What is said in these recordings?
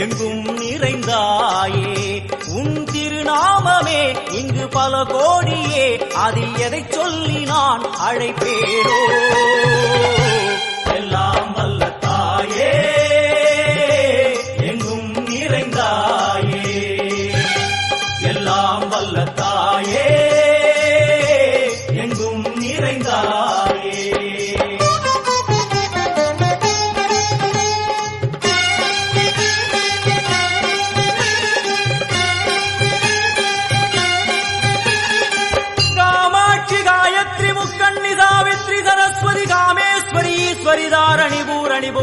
எங்கும் நிறைந்தாயே. உன் திருநாமமே இங்கு பல கோடியே. அதில் எதை சொல்லி நான் அழைப்பேனோ?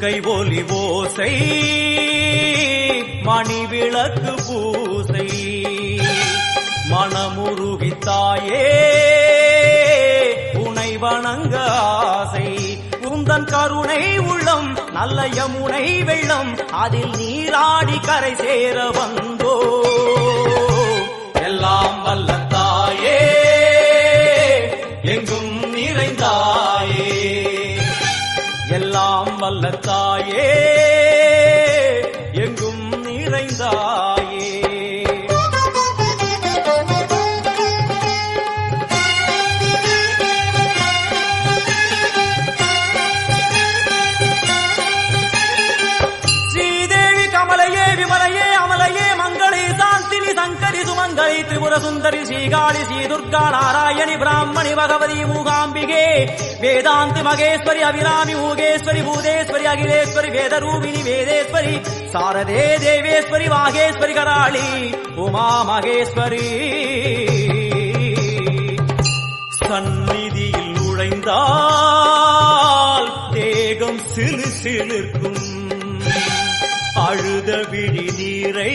கை ஒலி ஓசை மணி விளக்கு பூசை. மனமுருகித்தாயே உனை வணங்க ஆசை. உந்தன் கருணை உள்ளம் நல்ல யமுனை வெள்ளம் அதில் நீராடி கரை சேர வந்தோ எல்லாம் வல்ல தாயே. எங்கும் நிறைந்தாய் சங்கரி சுமங்கலி திரிபுர சுந்தரி ஸ்ரீகாளி ஸ்ரீ துர்கா நாராயணி பிராமணி பகவதி மூகாம்பிகே. வேதாந்தி மகேஸ்வரி அபிராமி மூகேஸ்வரி பூதேஸ்வரி அகிலேஸ்வரி வேதரூபிணி வேதேஸ்வரி சாரதே தேவேஸ்வரி வாகேஸ்வரி கராளி உமா மகேஸ்வரி. சந்நிதியில் நுழைந்தால் தேகம் சிலு சிலிர்க்கும். அழுத விழி நீரை